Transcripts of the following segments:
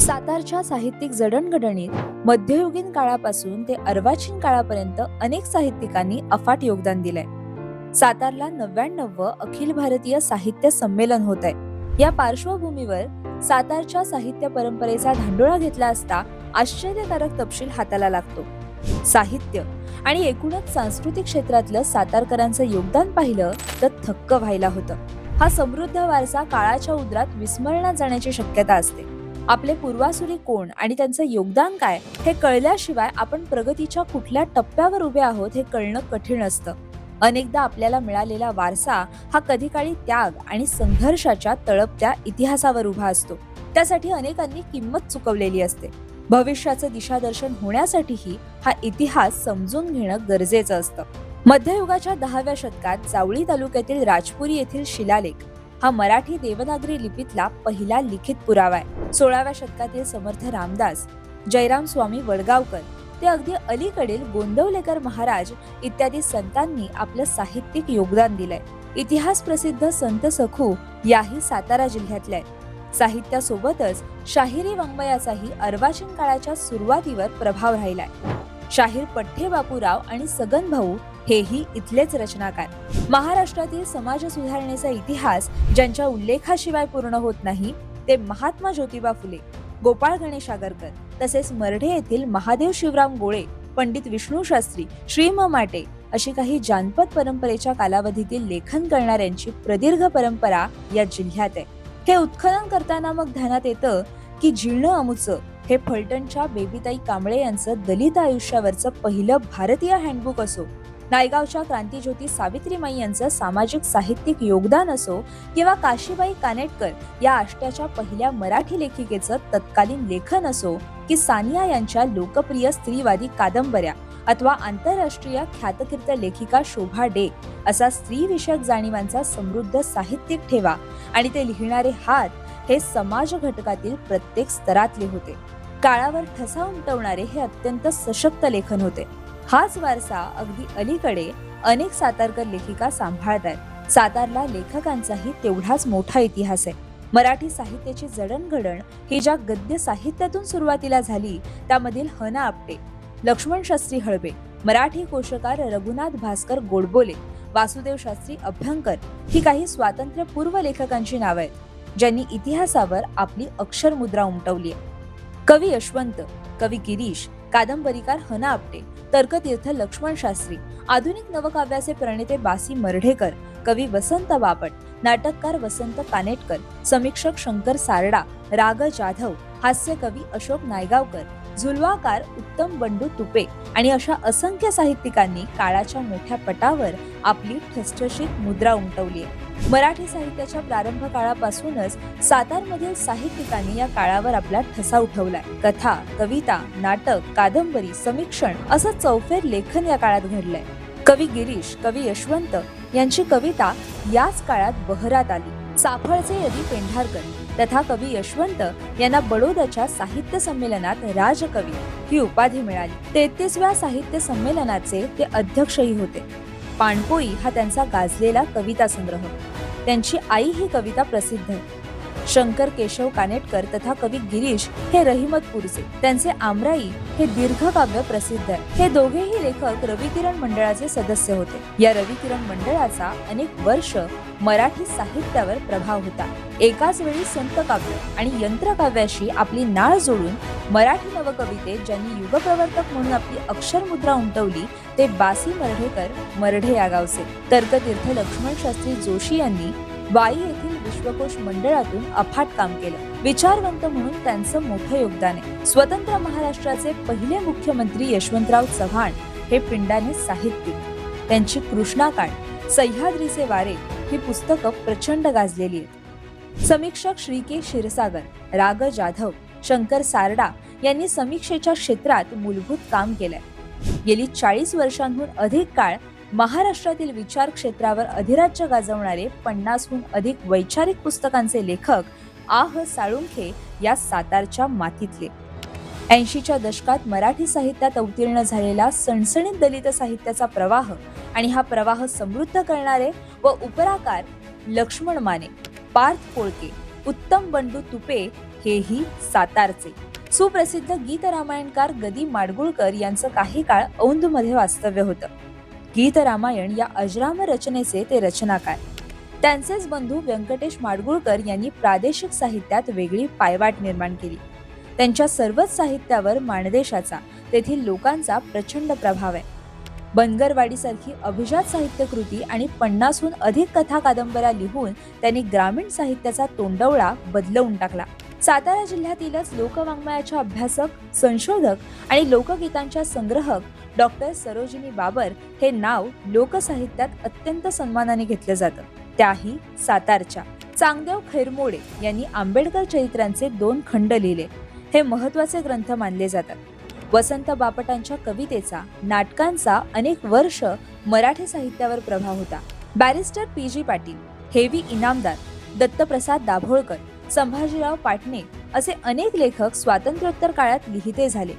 सातारच्या साहित्यिक जडणघडणीत मध्ययुगीन काळापासून ते अर्वाचीन काळापर्यंत अनेक साहित्यिकांनी अफाट योगदान दिलंय. सातारला नव्याण्णव अखिल भारतीय साहित्य संमेलन होत आहे या पार्श्वभूमीवर सातारच्या साहित्य परंपरेचा धांडोळा घेतला असता आश्चर्यकारक तपशील हाताला लागतो. साहित्य आणि एकूणच सांस्कृतिक क्षेत्रातलं सातारकरांचं योगदान पाहिलं तर थक्क व्हायला होतं. हा समृद्ध वारसा काळाच्या उद्रात विस्मरणात जाण्याची शक्यता असते. आपले पूर्वासुरी कोण आणि त्यांचं योगदान काय हे कळल्याशिवाय आपण प्रगतीच्या कुठल्या टप्प्यावर उभे आहोत हे कळणं कठीण असतं. अनेकदा आपल्याला मिळालेला वारसा हा कधी काळी त्याग आणि संघर्षाच्या तळपत्या इतिहासावर उभा असतो. त्यासाठी अनेकांनी किंमत चुकवलेली असते. भविष्याचं दिशादर्शन होण्यासाठीही हा इतिहास समजून घेणं गरजेचं असतं. मध्ययुगाच्या दहाव्या शतकात जावळी तालुक्यातील राजपुरी येथील शिलालेख हा मराठी देवनागरी लिपीतला पहिला लिखित पुरावा आहे. सोळाव्या शतकातील समर्थ रामदास जयराम स्वामी वडगावकर ते अगदी अलीकडील गोंदवलेकर महाराज इत्यादी संतांनी आपलं साहित्यिक योगदान दिलंय. इतिहास प्रसिद्ध संत सखू याही सातारा जिल्ह्यातल्या आहेत साहित्यासोबतच शाहिरी वाङ्मयाचाही अर्वाचीन काळाच्या सुरुवातीवर प्रभाव राहिलाय. शाहीर पठ्ठे बापूराव आणि सगन भाऊ हेही इथलेच रचनाकार. महाराष्ट्रातील समाज सुधारणेचा इतिहास ज्यांच्या उल्लेखाशिवाय पूर्ण होत नाही ते महात्मा ज्योतिबा फुले गोपाळ गणेश आगरकर तसेच मर्ढे येथील महादेव शिवराम गोळे पंडित विष्णू शास्त्री श्री माटे अशी काही जानपद परंपरेच्या कालावधीतील लेखन करणाऱ्यांची प्रदीर्घ परंपरा या जिल्ह्यात आहे. हे उत्खनन करताना मग ध्यानात येतं की जीर्ण अमुचं हे फलटणच्या बेबीताई कांबळे यांचं दलित आयुष्यावरचं पहिलं भारतीय हँडबुक असो नायगावच्या क्रांतीज्योती सावित्रीमाई यांचं सामाजिक साहित्यिक योगदान असो किंवा काशीबाई कानेटकर या आष्ट्याच्या पहिल्या मराठी लेखिकेचं तत्कालीन लेखन असो की सानिया यांच्या लोकप्रिय स्त्रीवादी कादंबऱ्या अथवा आंतरराष्ट्रीय ख्यातकीर्त लेखिका शोभा डे असा स्त्रीविषयक जाणीवांचा समृद्ध साहित्यिक ठेवा. आणि ते लिहिणारे हात हे समाज घटकातील प्रत्येक स्तरातले होते. काळावर ठसा उमटवणारे हे अत्यंत सशक्त लेखन होते. हाच वारसा अगदी अलीकडे अनेक सातारकर लेखिका सांभाळत आहेत सातारला लेखकांचाही तेवढाच मोठा इतिहास आहे. मराठी साहित्याची जडणघडण ही ज्या गद्य साहित्यातून सुरुवातीला झाली त्यामधील हना आपटे लक्ष्मण शास्त्री हळबे मराठी कोशकार रघुनाथ भास्कर गोडबोले वासुदेव शास्त्री अभ्यंकर ही काही स्वातंत्र्यपूर्व लेखकांची नावं आहेत ज्यांनी इतिहासावर आपली अक्षरमुद्रा उमटवली आहे. कवी यशवंत कवी गिरीश कादंबरीकार हना आपटे तर्कतीर्थ लक्ष्मण शास्त्री आधुनिक नवकाव्याचे प्रणेते बासी मर्ढेकर कवी वसंत बापट नाटककार वसंत कानेटकर समीक्षक शंकर सारडा राग जाधव हास्य कवी अशोक नायगावकर झुलवाकार उत्तम बंडू तुपे आणि अशा असंख्य साहित्यिकांनी काळाच्या मोठ्या पटावर आपली ठसठशीत मुद्रा उमटवली आहे. मराठी साहित्याच्या प्रारंभ काळापासूनच सातारमधील साहित्यिकांनी या काळावर आपला ठसा उठवलाय. कथा कविता नाटक कादंबरी समीक्षण असं चौफेर लेखन या काळात घडलंय. कवी गिरीश कवी यशवंत यांची कविता याच काळात बहरात आली. चाफळचे यदी पेंढारकर. तथा कवी यशवंत यांना बडोद्याच्या साहित्य संमेलनात राजकवी ही उपाधी मिळाली. तेहतीसव्या साहित्य संमेलनाचे ते अध्यक्षही होते. पाणपोई हा त्यांचा गाजलेला कविता संग्रह त्यांची आई ही कविता प्रसिद्ध आहे. शंकर केशव कानेटकर तथा कवी गिरीश हे रहिमतपूरचे त्यांचे आमराई हे दीर्घकाव्य प्रसिद्ध आहे. हे दोघेही लेखक रविकिरण मंडळाचे सदस्य होते. या रविकिरण मंडळाचा अनेक वर्ष मराठी साहित्यावर प्रभाव होता. एकाच वेळी संत काव्य आणि यंत्रकाव्याशी आपली नाळ जोडून मराठी नवकवितेत ज्यांनी युगप्रवर्तक म्हणून आपली अक्षरमुद्रा उमटवली ते बासी मर्ढेकर मर्ढे या गावचे. तर्कतीर्थ लक्ष्मण शास्त्री जोशी यांनी वाई येथील विश्वकोश मंडळातून अफाट काम केलं. विचारवंत म्हणून त्यांचं मोठं योगदान आहे. स्वतंत्र महाराष्ट्राचे पहिले मुख्यमंत्री यशवंतराव चव्हाण हे पिंडाने साहित्यिक. त्यांची कृष्णाकांड सह्याद्रीचे वारे ही पुस्तकं प्रचंड गाजलेली आहेत. समीक्षक श्री के क्षीरसागर राग जाधव शंकर सारडा यांनी समीक्षेच्या क्षेत्रात मूलभूत काम केलंय. गेली चाळीस वर्षांहून अधिक काळ महाराष्ट्रातील विचार क्षेत्रावर अधिराज्य गाजवणारे पन्नासहून अधिक वैचारिक पुस्तकांचे लेखक आह साळुंखे या सातारच्या मातीतले. ऐंशीच्या दशकात मराठी साहित्यात अवतीर्ण झालेला सणसणीत दलित साहित्याचा प्रवाह आणि हा प्रवाह समृद्ध करणारे व उपराकार लक्ष्मण माने पार्थ कोळके उत्तम बंडू तुपे हेही सातारचे. सुप्रसिद्ध गीत रामायणकार गदी माडगुळकर यांचं काही काळ औंधमध्ये वास्तव्य होतं. गीत रामायण या अजरामर रचनेचे ते रचनाकार. त्यांचेच बंधू व्यंकटेश माडगुळकर यांनी प्रादेशिक साहित्यात वेगळी पायवाट निर्माण केली. त्यांच्या सर्वच साहित्यावर माणदेशाचा तेथील लोकांचा प्रचंड प्रभाव आहे. बनगरवाडीसारखी अभिजात साहित्यकृती आणि पन्नासहून अधिक कथा कादंबऱ्या लिहून त्यांनी ग्रामीण साहित्याचा तोंडवळा बदलवून टाकला. सातारा जिल्ह्यातीलच लोकवाङ्मयाच्या अभ्यासक संशोधक आणि लोकगीतांच्या संग्रहक डॉक्टर सरोजिनी बाबर हे नाव लोकसाहित्यात अत्यंत सन्मानाने घेतलं जातं. त्याही सातारच्या. चांगदेव खैरमोडे यांनी आंबेडकर चरित्रांचे दोन खंड लिहिले. हे महत्त्वाचे ग्रंथ मानले जातात. वसंत बापटांच्या कवितेचा नाटकांचा अनेक वर्ष मराठी साहित्यावर प्रभाव होता. Barrister P. जी. पाटील हेवी इनामदार दत्तप्रसाद दाभोळकर संभाजीराव पाटणे असे अनेक लेखक स्वातंत्र्योत्तर काळात लिहिते झाले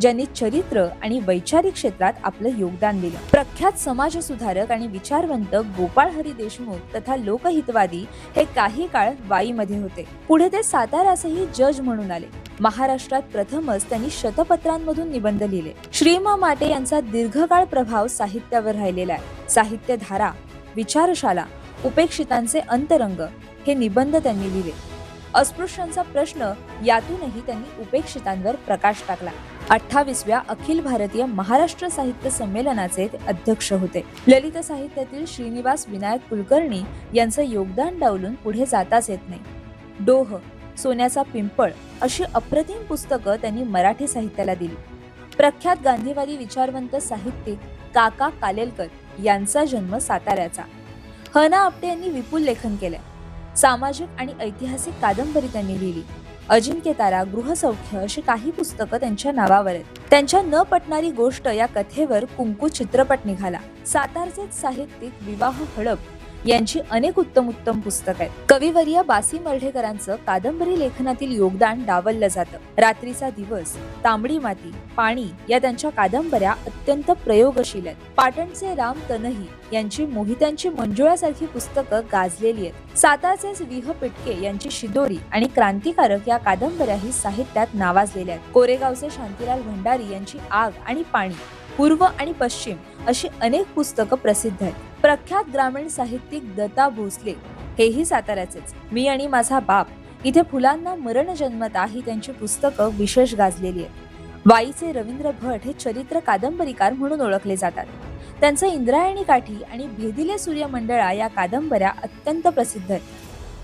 ज्यांनी चरित्र आणि वैचारिक क्षेत्रात आपलं योगदान दिलं. प्रख्यात समाजसुधारक आणि विचारवंत गोपाळ हरी देशमुख तथा लोकहितवादी हे काही काळ वाईमध्ये होते. पुढे ते सातारासही जज म्हणून आले. महाराष्ट्रात प्रथमच त्यांनी शतपत्रांमधून निबंध लिहिले. श्रीमा माटे यांचा दीर्घकाळ प्रभाव साहित्यावर राहिलेला आहे. साहित्यधारा विचारशाला उपेक्षितांचे अंतरंग हे निबंध त्यांनी लिहिले. अस्पृश्यांचा प्रश्न यातूनही त्यांनी उपेक्षितांवर प्रकाश टाकला. अठ्ठावीसव्या अखिल भारतीय महाराष्ट्र साहित्य संमेलनाचे ते अध्यक्ष होते. ललित साहित्यातील श्रीनिवास विनायक कुलकर्णी यांचं योगदान डावलून पुढे जाताच येत नाही. डोह सोन्याचा पिंपळ अशी अप्रतिम पुस्तकं त्यांनी मराठी साहित्याला दिली. प्रख्यात गांधीवादी विचारवंत साहित्यिक काका कालेलकर यांचा जन्म साताऱ्याचा. हना आपटे यांनी विपुल लेखन केलंय सामाजिक आणि ऐतिहासिक कादंबरी त्यांनी लिहिली. अजिंक्य तारा गृहसौख्य अशी काही पुस्तकं त्यांच्या नावावर आहेत. त्यांच्या न पटणारी गोष्ट या कथेवर कुंकू चित्रपट निघाला. सातारचेच साहित्यिक विवाह हडप यांची अनेक उत्तम उत्तम पुस्तक आहेत. कविवर्य बासी मर्ढेकरांचं कादंबरी लेखनातील योगदान डावललं जातं. रात्रीचा दिवस तांबडी माती पाणी या त्यांच्या कादंबऱ्या अत्यंत प्रयोगशील आहेत. पाटणचे राम तनही यांची मोहित्यांची मंजुळासारखी पुस्तकं गाजलेली आहेत. सातारचेच विह पिटके यांची शिदोरी आणि क्रांतिकारक या कादंबऱ्याही साहित्यात नावाजलेल्या आहेत. कोरेगावचे शांतीलाल भंडारी यांची आग आणि पाणी पूर्व आणि पश्चिम अशी अनेक पुस्तकं प्रसिद्ध आहेत. प्रख्यात ग्रामीण साहित्यिक दत्ता भोसले हेही साताऱ्याचेच. मी आणि माझा बाप इथे फुलांना मरण जन्मता ही त्यांची पुस्तकं विशेष गाजलेली आहेत. वाईचे रवींद्र भट हे चरित्र कादंबरीकार म्हणून ओळखले जातात. त्यांचं इंद्रायणी काठी आणि भेदिले सूर्यमंडळा या कादंबऱ्या अत्यंत प्रसिद्ध आहेत.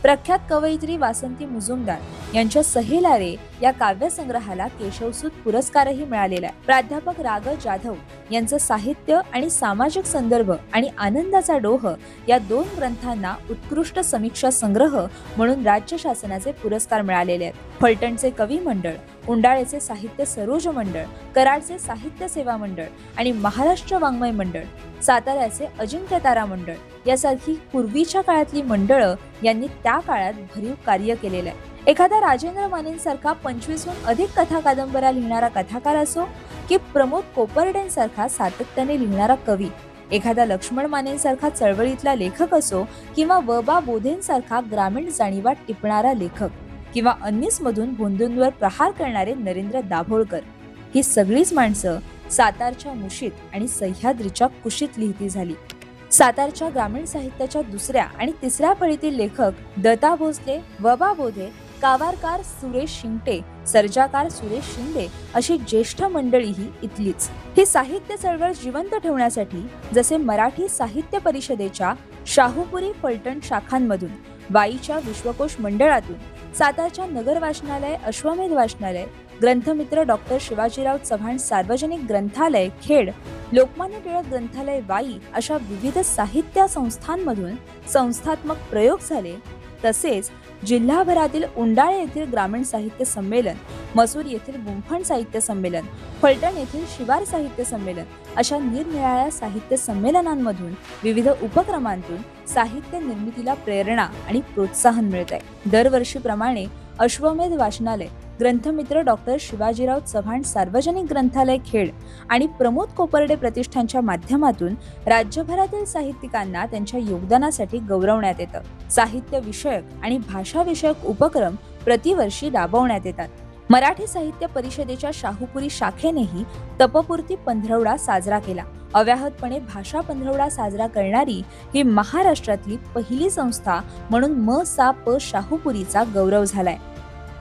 प्रख्यात कवयित्री वासंती मुजुमदार यांच्या सहेलारे या काव्यसंग्रहाला केशवसूत पुरस्कारही मिळालेला आहे. प्राध्यापक राग जाधव यांचं साहित्य आणि सामाजिक संदर्भ आणि आनंदाचा डोह या दोन ग्रंथांना उत्कृष्ट समीक्षा संग्रह म्हणून राज्य शासनाचे पुरस्कार मिळालेले आहेत. फलटणचे कवी मंडळ उंडाळेचे साहित्य सरोज मंडळ कराडचे साहित्य सेवा मंडळ आणि महाराष्ट्र वाङ्मय मंडळ साताऱ्याचे अजिंक्य तारा मंडळ यासारखी पूर्वीच्या काळातली मंडळं यांनी त्या काळात भरीव कार्य केलेलं आहे. एखादा राजेंद्र मानेंसारखा पंचवीसहून अधिक कथा कादंबऱ्या लिहिणारा कथाकार असो की प्रमोद कोपर्डेंसारखा सातत्याने लिहिणारा कवी. एखादा लक्ष्मण मानेंसारखा चळवळीतला लेखक असो किंवा वबा बोधेंसारखा ग्रामीण जाणीवा टिपणारा लेखक किंवा अन्नीसमधून भोंदूंवर प्रहार करणारे नरेंद्र दाभोळकर. ही सगळीच माणसं सातारच्या मुशीत आणि सह्याद्रीच्या कुशीत लिहिती झाली. सातारच्या ग्रामीण साहित्याच्या दुसऱ्या आणि तिसऱ्या फळीतील लेखक दत्ता भोसले वबा बोधे कावारकार सुरेश शिंगटे सर्जाकार सुरेश शिंदे अशी ज्येष्ठ मंडळीही इथलीच. ही साहित्य चळवळ जिवंत ठेवण्यासाठी जसे मराठी साहित्य परिषदेच्या शाहूपुरी फलटण शाखांमधून वाईच्या विश्वकोश मंडळातून सातारच्या नगर वाचनालय अश्वमेध वाचनालय ग्रंथमित्र डॉक्टर शिवाजीराव चव्हाण सार्वजनिक ग्रंथालय खेड लोकमान्य टिळक ग्रंथालय वाई अशा विविध साहित्य संस्थांमधून संस्थात्मक प्रयोग झाले तसेच जिल्हाभरातील उंडाळे येथील ग्रामीण साहित्य संमेलन मसूर येथील गुंफण साहित्य संमेलन फलटण येथील शिवार साहित्य संमेलन अशा निरनिराळ्या साहित्य संमेलनांमधून विविध उपक्रमांतून साहित्य निर्मितीला प्रेरणा आणि प्रोत्साहन मिळत आहे दरवर्षीप्रमाणे अश्वमेध वाचनालय ग्रंथमित्र डॉक्टर शिवाजीराव चव्हाण सार्वजनिक ग्रंथालय खेड आणि प्रमोद कोपर्डे प्रतिष्ठानच्या माध्यमातून राज्यभरातील साहित्यिकांना त्यांच्या योगदानासाठी गौरवण्यात येतं. साहित्य विषयक आणि भाषाविषयक उपक्रम प्रतिवर्षी राबवण्यात येतात. मराठी साहित्य परिषदेच्या शाहूपुरी शाखेनेही तपपूर्ती पंधरवडा साजरा केला. अव्याहतपणे भाषा पंधरवडा साजरा करणारी ही महाराष्ट्रातली पहिली संस्था म्हणून म सा प शाहूपुरीचा गौरव झालाय.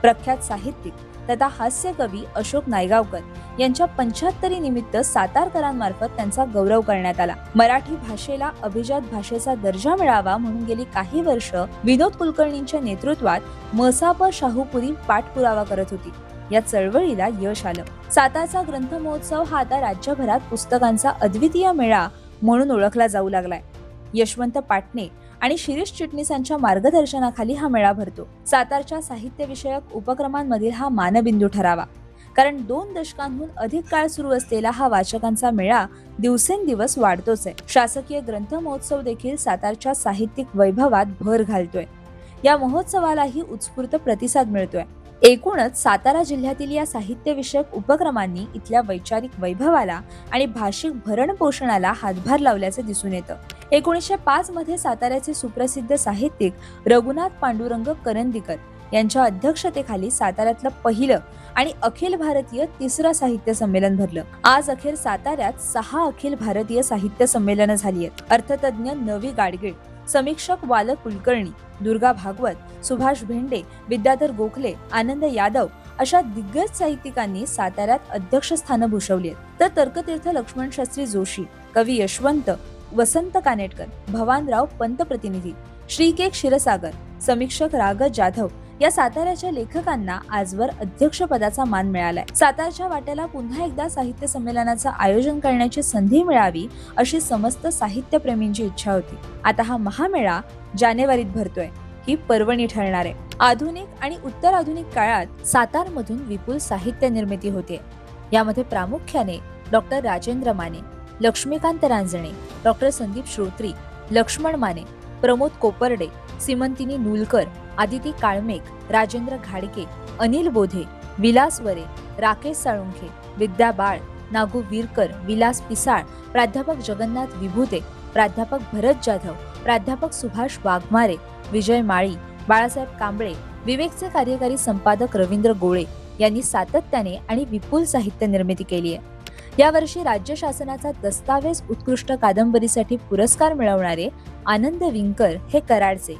प्रख्यात साहित्यिक. तथा हास्य कवी अशोक नायगावकर यांच्या पंच्याहत्तरी निमित्त सातारकरांमार्फत त्यांचा गौरव करण्यात आला. मराठी भाषेला अभिजात भाषेचा दर्जा मिळावा म्हणून गेली काही वर्ष विनोद कुलकर्णींच्या नेतृत्वात मसाप शाहूपुरी पाठपुरावा करत होती. या चळवळीला यश आलं. सातारचा ग्रंथ महोत्सव हा आता राज्यभरात पुस्तकांचा अद्वितीय मेळा म्हणून ओळखला जाऊ लागलाय. यशवंत पाटणे आणि शिरीष चिटणीसांच्या मार्गदर्शनाखाली हा मेळा भरतो. सातारच्या साहित्यविषयक उपक्रमांमधील हा मानबिंदू ठरावा. कारण दोन दशकांहून अधिक काळ सुरू असलेला हा वाचकांचा मेळा दिवसेंदिवस वाढतोच आहे. शासकीय ग्रंथ महोत्सव देखील सातारच्या साहित्यिक वैभवात भर घालतोय. या महोत्सवालाही उत्स्फूर्त प्रतिसाद मिळतोय. एकूणच सातारा जिल्ह्यातील या साहित्यविषयक उपक्रमांनी इथल्या वैचारिक वैभवाला आणि भाषिक भरणपोषणाला हातभार लावल्याचं दिसून येतं. एकोणीसशे पाच मध्ये साताऱ्याचे सुप्रसिद्ध साहित्यिक रघुनाथ पांडुरंग करंदीकर यांच्या अध्यक्षतेखाली साताऱ्यातलं पहिलं आणि अखिल भारतीय तिसरं साहित्य संमेलन भरलं. आज अखेर साताऱ्यात सहा अखिल भारतीय साहित्य संमेलनं झाली आहेत. अर्थतज्ञ नवी गाडगीळ समीक्षक वाल कुलकर्णी दुर्गा भागवत सुभाष भेंडे विद्याधर गोखले आनंद यादव अशा दिग्गज साहित्यिकांनी साताऱ्यात अध्यक्षस्थानं भूषवली आहेत. तर तर्कतीर्थ लक्ष्मण शास्त्री जोशी कवी यशवंत वसंत कानेटकर भवानराव पंत प्रतिनिधी श्रीकेक क्षीरसागर समीक्षक रागत जाधव या साताऱ्याच्या लेखकांना आजवर अध्यक्षपदाचा मान मिळालाय. सातारच्या वाट्याला पुन्हा एकदा साहित्य संमेलनाचं आयोजन करण्याची संधी मिळावी अशी समस्त साहित्यप्रेमींची इच्छा होती. आता हा महामेळा जानेवारीत भरतोय. ही पर्वणी ठरणार आहे. आधुनिक आणि उत्तर आधुनिक काळात सातारमधून विपुल साहित्य निर्मिती होते. यामध्ये प्रामुख्याने डॉक्टर राजेंद्र माने लक्ष्मीकांत रांजणे डॉक्टर संदीप श्रोत्री लक्ष्मण माने प्रमोद कोपर्डे सिमंतिनी नूलकर आदिती काळमेक राजेंद्र घाडके अनिल बोधे विलास वरे राकेश साळुंखे विद्या बाळ नागू विरकर विलास पिसाळ प्राध्यापक जगन्नाथ विभूते प्राध्यापक भरत जाधव प्राध्यापक सुभाष वाघमारे विजय माळी बाळासाहेब कांबळे विवेकचे कार्यकारी संपादक रवींद्र गोळे यांनी सातत्याने आणि विपुल साहित्य निर्मिती केली आहे. यावर्षी राज्य शासनाचा दस्तावेज उत्कृष्ट कादंबरीसाठी पुरस्कार मिळवणारे आनंद विंकर हे कराडचे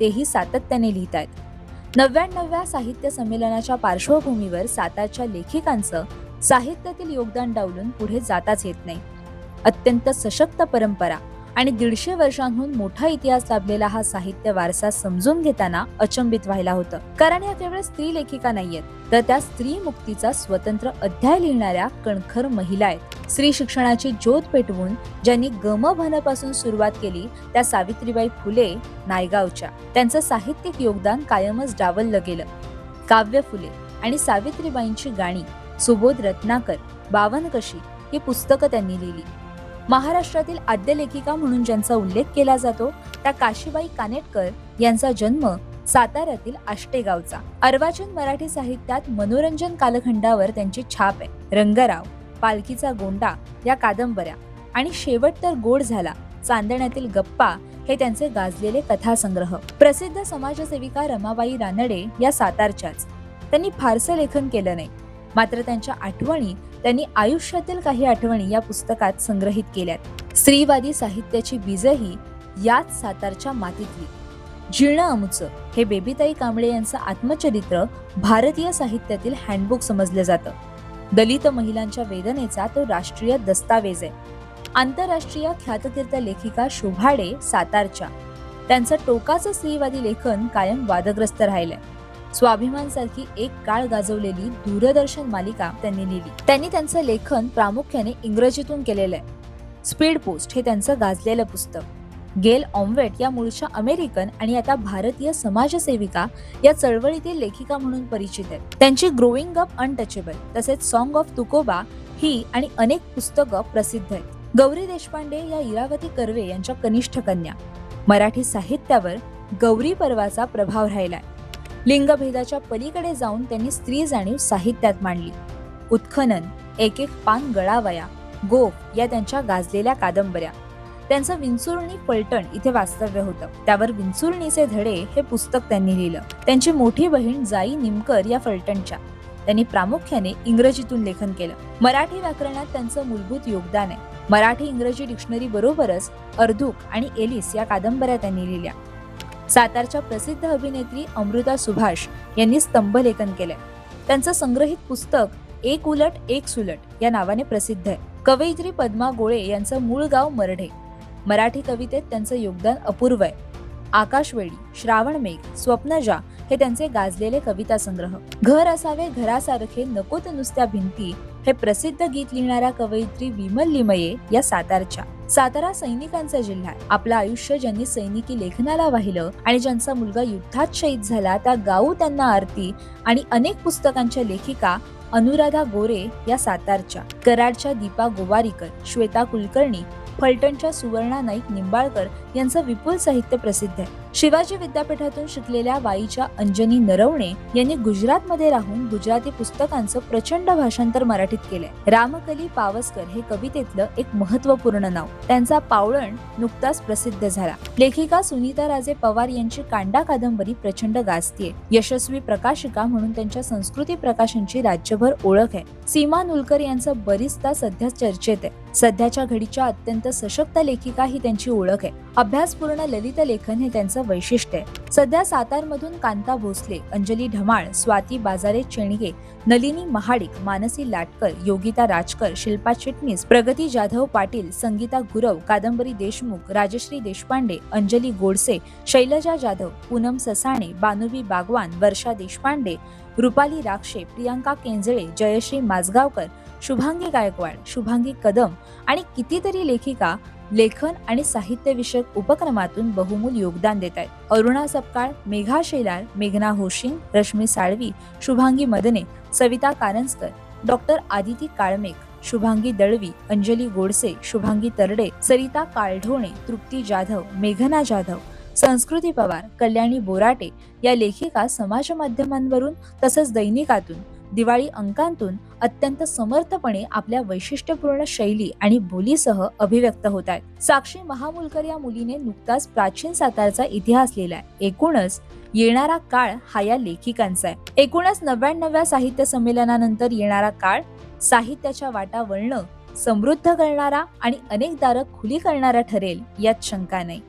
तेही सातत्याने लिहित आहेत. नव्याण्णव्या साहित्य संमेलनाच्या पार्श्वभूमीवर सातारच्या लेखिकांचं साहित्यातील योगदान डावलून पुढे जाताच येत नाही. अत्यंत सशक्त परंपरा आणि दीडशे वर्षांहून मोठा इतिहास लाभलेला हा साहित्य वारसा समजून घेताना अचंबित व्हायला होतं. कारण या केवळ स्त्री लेखिका नाहीयेत तर त्या स्त्री मुक्तीचा स्वतंत्र अध्याय लिहिणाऱ्या कणखर महिला आहेत. स्त्री शिक्षणाची ज्योत पेटवून ज्यांनी गमभनापासून सुरुवात केली त्या सावित्रीबाई फुले नायगावच्या. त्यांचं साहित्यिक योगदान कायमच डावललं गेलं. काव्य फुले आणि सावित्रीबाईंची गाणी सुबोध रत्नाकर बावनकशी ही पुस्तकं त्यांनी लिहिली. महाराष्ट्रातील आद्य लेखिका म्हणून ज्यांचा उल्लेख केला जातो त्या काशीबाई कानेटकर यांचा जन्म साताऱ्यातील आष्टेगावचा. अर्वाचन अर्वाचीन मराठी साहित्यात मनोरंजन कालखंडावर त्यांची छाप आहे. रंगराव पालखीचा गोंडा या कादंबऱ्या आणि शेवट तर गोड झाला चांदण्यातील गप्पा हे त्यांचे गाजलेले कथासंग्रह. प्रसिद्ध समाजसेविका रमाबाई रानडे या सातारच्याच. त्यांनी फारसं लेखन केलं नाही. मात्र त्यांच्या आठवणी त्यांनी आयुष्यातील काही आठवणी या पुस्तकात संग्रहित केल्यात. स्त्रीवादी साहित्याची बीजही याच सातारच्या मातीतली जीर्ण अमुच हे बेबीताई कांबळे यांचं आत्मचरित्र भारतीय साहित्यातील हँडबुक समजलं जातं. दलित महिलांच्या वेदनेचा तो राष्ट्रीय दस्तावेज आहे. आंतरराष्ट्रीय ख्यातकीर्त लेखिका शोभाडे सातारच्या. त्यांचं टोकाचं स्त्रीवादी लेखन कायम वादग्रस्त राहिलंय. स्वाभिमान सारखी एक काळ गाजवलेली दूरदर्शन मालिका त्यांनी लिहिली. त्यांनी त्यांचं लेखन प्रामुख्याने इंग्रजीतून केलेलं आहे. स्पीड पोस्ट हे त्यांचं गाजलेलं पुस्तक. गेल ऑम्वेट या मूळच्या अमेरिकन आणि आता भारतीय समाजसेविका या चळवळीतील लेखिका म्हणून परिचित आहेत. त्यांची ग्रोईंग अप अनटचेबल तसेच सॉन्ग ऑफ तुकोबा ही आणि अनेक पुस्तकं प्रसिद्ध आहेत. गौरी देशपांडे या इरावती कर्वे यांच्या कनिष्ठ कन्या. मराठी साहित्यावर गौरी पर्वाचा प्रभाव राहिलाय. लिंगभेदाच्या पलीकडे जाऊन त्यांनी स्त्री जाणीव साहित्यात मांडली. उत्खनन एक एक पान गळावया गोफ या त्यांच्या गाजलेल्या कादंबऱ्या. त्यांचं विंचुर्णी पलटण इथे वास्तव्य होतं. त्यावर विंचुर्णीचे धडे हे पुस्तक त्यांनी लिहिलं. त्यांची मोठी बहीण जाई निमकर या फलटणच्या त्यांनी प्रामुख्याने इंग्रजीतून लेखन केलं. मराठी व्याकरणात त्यांचं मूलभूत योगदान आहे. मराठी इंग्रजी डिक्शनरी बरोबरच अर्धुक आणि एलिस या कादंबऱ्या त्यांनी लिहिल्या. सातारच्या प्रसिद्ध अभिनेत्री अमृता सुभाष यांनी स्तंभलेखन केलंय. त्यांचं संग्रहित पुस्तक एक उलट एक सुलट या नावाने प्रसिद्ध आहे. कवयित्री पद्मा गोळे यांचं मूळ गाव मरढे. मराठी कवितेत त्यांचं योगदान अपूर्व आहे. आकाशवेळी श्रावणमेघ स्वप्नजा हे त्यांचे गाजलेले कविता संग्रह घर असावे घरासारखे नको ते नुसत्या भिंती हे प्रसिद्ध गीत लिहिणाऱ्या कवयित्री विमल लिमये या सातारच्या. सातारा सैनिकांचा जिल्हा आहे. आपलं आयुष्य ज्यांनी सैनिकी लेखनाला वाहिलं आणि ज्यांचा मुलगा युद्धात शहीद झाला त्या गाऊ त्यांना आरती आणि अनेक पुस्तकांच्या लेखिका अनुराधा गोरे या सातारच्या. कराडच्या दीपा गोवारीकर श्वेता कुलकर्णी फलटणच्या सुवर्णा नाईक निंबाळकर यांचं विपुल साहित्य प्रसिद्ध आहे. शिवाजी विद्यापीठातून शिकलेल्या वाईच्या अंजनी नरवणे यांनी गुजरातमध्ये राहून गुजराती पुस्तकांचं प्रचंड भाषांतर मराठीत केलंय. रामकली पावसकर हे कवितेतलं एक महत्त्वपूर्ण नाव. त्यांचा पावळण नुकताच प्रसिद्ध झाला. लेखिका सुनीता राजे पवार यांची कांडा कादंबरी प्रचंड गाजतीये. यशस्वी प्रकाशिका म्हणून त्यांच्या संस्कृती प्रकाशनची राज्यभर ओळख आहे. सीमा नुलकर यांचं बरीचदा सध्या चर्चेत आहे. सध्याच्या घडीच्या अत्यंत सशक्त लेखिका ही त्यांची ओळख आहे. अभ्यासपूर्ण ललित लेखन हे त्यांचं वैशिष्ट्य. आहे सध्या सातारमधून कांता भोसले अंजली ढमाळ स्वाती बाजारे चेणगे नलिनी महाडिक मानसी लाटकर योगिता राजकर शिल्पा चिटणीस प्रगती जाधव पाटील संगीता गुरव कादंबरी देशमुख राजश्री देशपांडे अंजली गोडसे शैलजा जाधव पूनम ससाणे बानुबी बागवान वर्षा देशपांडे रुपाली राक्षे प्रियांका केंजळे जयश्री माजगावकर शुभांगी गायकवाड शुभांगी कदम आणि कितीतरी लेखिका लेखन आणि साहित्यविषयक उपक्रमातून बहुमूल योगदान देत आहेत. अरुणा सपकाळ मेघा शेलार मेघना होशिंग रश्मी साळवी शुभांगी मदने सविता कारंजकर डॉक्टर आदिती काळमेक शुभांगी दळवी अंजली गोडसे शुभांगी तरडे सरिता काळढोणे तृप्ती जाधव मेघना जाधव संस्कृती पवार कल्याणी बोराटे या लेखिका समाज माध्यमांवरून तसंच दैनिकातून दिवाळी अंकांतून अत्यंत समर्थपणे आपल्या वैशिष्ट्यपूर्ण शैली आणि बोलीसह अभिव्यक्त होत आहेत. साक्षी महामुलकर या मुलीने नुकताच प्राचीन सातारचा इतिहास लिहिलाय. एकूणच येणारा काळ हा या लेखिकांचा आहे. एकूणच नव्याण्णव्या साहित्य संमेलनानंतर येणारा काळ साहित्याच्या वाटा वळणं समृद्ध करणारा आणि अनेक दारं खुली करणारा ठरेल यात शंका नाही.